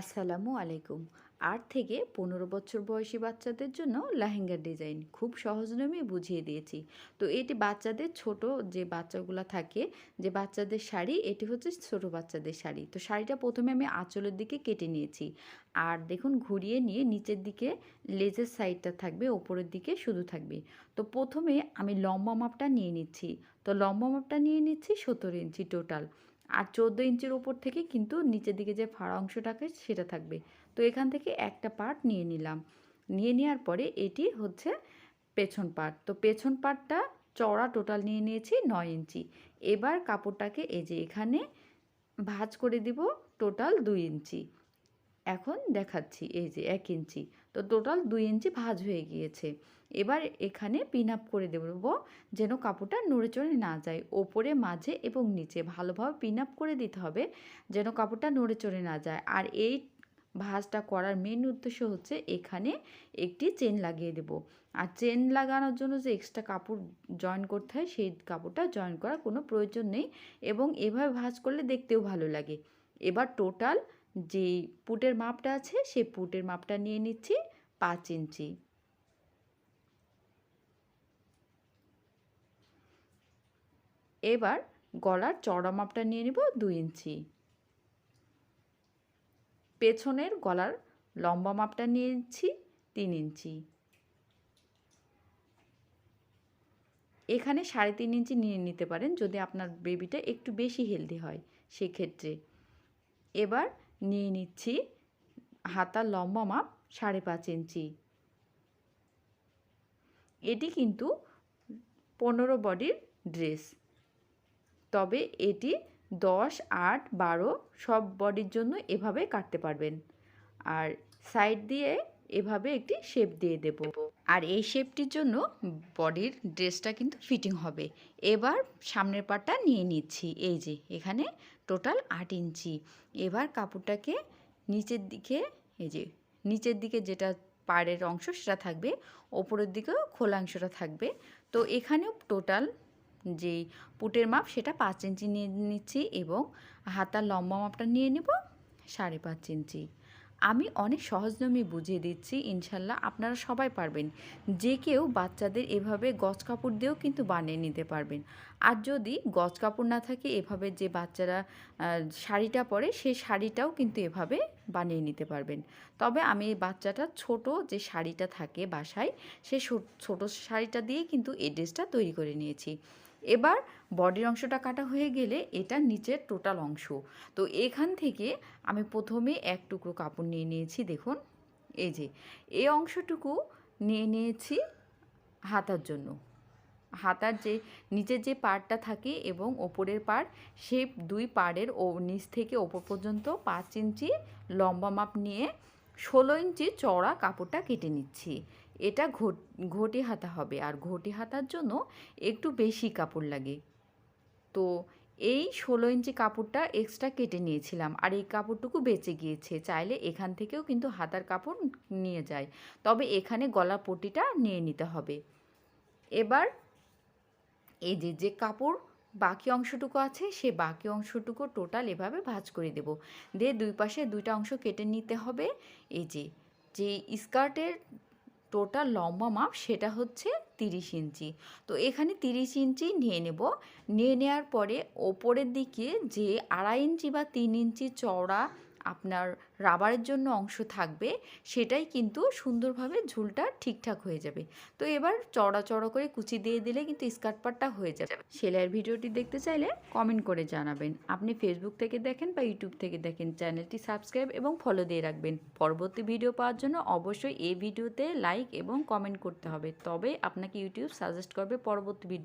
আসসালামু আলাইকুম। আট থেকে পনেরো বছর বয়সী বাচ্চাদের জন্য লেহেঙ্গার ডিজাইন খুব সহজ নিয়মে বুঝিয়ে দিয়েছি। তো এটি বাচ্চাদের ছোট যে বাচ্চাগুলো থাকে, যে বাচ্চাদের শাড়ি, এটি হচ্ছে ছোট বাচ্চাদের শাড়ি। তো শাড়িটা প্রথমে আমি আঁচলের দিকে কেটে নিয়েছি। আর দেখুন, ঘুরিয়ে নিয়ে নিচের দিকে লেজের সাইডটা থাকবে, ওপরের দিকে শুধু থাকবে। তো প্রথমে আমি লম্বা মাপটা নিয়ে নিচ্ছি। তো লম্বা মাপটা নিয়ে নিচ্ছি সতেরো ইঞ্চি টোটাল। আর চোদ্দ ইঞ্চির ওপর থেকে কিন্তু নিচের দিকে যে ফাড়া অংশ থাকে সেটা থাকবে। তো এখান থেকে একটা পার্ট নিয়ে নিলাম। নিয়ে নেওয়ার পরে এটি হচ্ছে পেছন পার্ট। তো পেছন পার্টটা চড়া টোটাল নিয়ে নিয়েছি নয় ইঞ্চি। এবার কাপড়টাকে এই যে এখানে ভাঁজ করে দিব টোটাল দুই ইঞ্চি। এখন দেখাচ্ছি এই যে এক ইঞ্চি। তো টোটাল দুই ইঞ্চি ভাজ হয়ে গিয়েছে। এবার এখানে পিন আপ করে দেবো যেন কাপড়টা নড়ে চড়ে না যায় ওপরে, মাঝে এবং নিচে। ভালোভাবে পিন আপ করে দিতে হবে যেন কাপড়টা নড়ে চড়ে না যায়। আর এই ভাঁজটা করার মেন উদ্দেশ্য হচ্ছে এখানে একটি চেন লাগিয়ে দেব। আর চেন লাগানোর জন্য যে এক্সট্রা কাপড় জয়েন করতে হয়, সেই কাপড়টা জয়েন করার কোনো প্রয়োজন নেই এবং এভাবে ভাঁজ করলে দেখতেও ভালো লাগে। এবার টোটাল যে পুটের মাপটা আছে, সেই পুটের মাপটা নিয়ে নিচ্ছি পাঁচ ইঞ্চি। এবার গলার চড়া মাপটা নিয়ে নেব দুই ইঞ্চি। পেছনের গলার লম্বা মাপটা নিয়েছি তিন ইঞ্চি। এখানে সাড়ে তিন ইঞ্চি নিয়ে নিতে পারেন যদি আপনার বেবিটা একটু বেশি হেলদি হয়, সেক্ষেত্রে। এবার নিয়ে নিচ্ছি। হাতার লম্বা মাপ সাড়ে পাঁচ ইঞ্চি। এটি কিন্তু পনেরো বডির ড্রেস। তবে এটি দশ, আট, বারো সব বডির জন্য এভাবে কাটতে পারবেন। আর সাইড দিয়ে এভাবে একটি শেপ দিয়ে দেব। আর এই শেপটির জন্য বডির ড্রেসটা কিন্তু ফিটিং হবে। এবার সামনের পাটটা নিয়ে নিচ্ছি। এই যে, এখানে টোটাল আট ইঞ্চি। এবার কাপড়টাকে নিচের দিকে, এই যে, নিচের দিকে যেটা পাড়ের অংশ সেটা থাকবে, ওপরের দিকেও খোলা অংশটা থাকবে। তো এখানেও টোটাল যেই পুটের মাপ সেটা পাঁচ ইঞ্চি নিয়ে নিচ্ছি এবং হাতার লম্বা মাপটা নিয়ে নেব সাড়ে পাঁচ ইঞ্চি। আমি অনেক সহজ নিয়মে বুঝিয়ে দিচ্ছি, ইনশাল্লাহ আপনারা সবাই পারবেন। যে কেউ বাচ্চাদের এভাবে গজ কাপড় দিয়েও কিন্তু বানিয়ে নিতে পারবেন। আর যদি গজ কাপড় না থাকে, এভাবে যে বাচ্চারা শাড়িটা পরে সেই শাড়িটাও কিন্তু এভাবে বানিয়ে নিতে পারবেন। তবে আমি বাচ্চাটা ছোট যে শাড়িটা থাকে বাসায়, সে ছোট শাড়িটা দিয়ে কিন্তু এই ড্রেসটা তৈরি করে নিয়েছি। এবার বডির অংশটা কাটা হয়ে গেলে এটা নিচের টোটাল অংশ। তো এখান থেকে আমি প্রথমে এক টুকরো কাপড় নিয়ে নিয়েছি, দেখুন। এই যে, এই অংশটুকু নিয়ে নিয়েছি হাতার জন্য। হাতার যে, নিচের যে পাড়টা থাকে এবং ওপরের পাড়, সে দুই পাড়ের ও নিচ থেকে ওপর পর্যন্ত পাঁচ ইঞ্চি লম্বা মাপ নিয়ে ষোলো ইঞ্চি চড়া কাপড়টা কেটে নিচ্ছি। এটা ঘটি হাতা হবে। আর ঘটি হাতার জন্য একটু বেশি কাপড় লাগে। তো এই ষোলো ইঞ্চি কাপড়টা এক্সট্রা কেটে নিয়েছিলাম। আর এই কাপড়টুকু বেঁচে গিয়েছে। চাইলে এখান থেকেও কিন্তু হাতার কাপড় নিয়ে যায়। তবে এখানে গলা পটিটা নিয়ে নিতে হবে। এবার এই যে যে কাপড় বাকি অংশটুকু আছে, সে বাকি অংশটুকু টোটাল এভাবে ভাজ করে দেব। দিয়ে দুই পাশে দুইটা অংশ কেটে নিতে হবে। এই যে যে স্কার্টের টোটাল লম্বা মাপ সেটা হচ্ছে তিরিশ ইঞ্চি। তো এখানে তিরিশ ইঞ্চি নিয়ে নেব। নিয়ে নেওয়ার পরে ওপরের দিকে যে আড়াই ইঞ্চি বা তিন ইঞ্চি চওড়া আপনার রাবারের জন্য অংশ থাকবে, সেটাই কিন্তু সুন্দরভাবে ঝুলটা ঠিকঠাক হয়ে যাবে। তো এবার চড়া চড়া করে কুচি দিয়ে দিলে কিন্তু স্কার্ট পাটটা হয়ে যাবে। সেলাইয়ের ভিডিওটি দেখতে চাইলে কমেন্ট করে জানাবেন। আপনি ফেসবুক থেকে দেখেন বা ইউটিউব থেকে দেখেন, চ্যানেলটি সাবস্ক্রাইব এবং ফলো দিয়ে রাখবেন। পরবর্তী ভিডিও পাওয়ার জন্য অবশ্যই এই ভিডিওতে লাইক এবং কমেন্ট করতে হবে। তবে আপনাকে ইউটিউব সাজেস্ট করবে পরবর্তী ভিডিও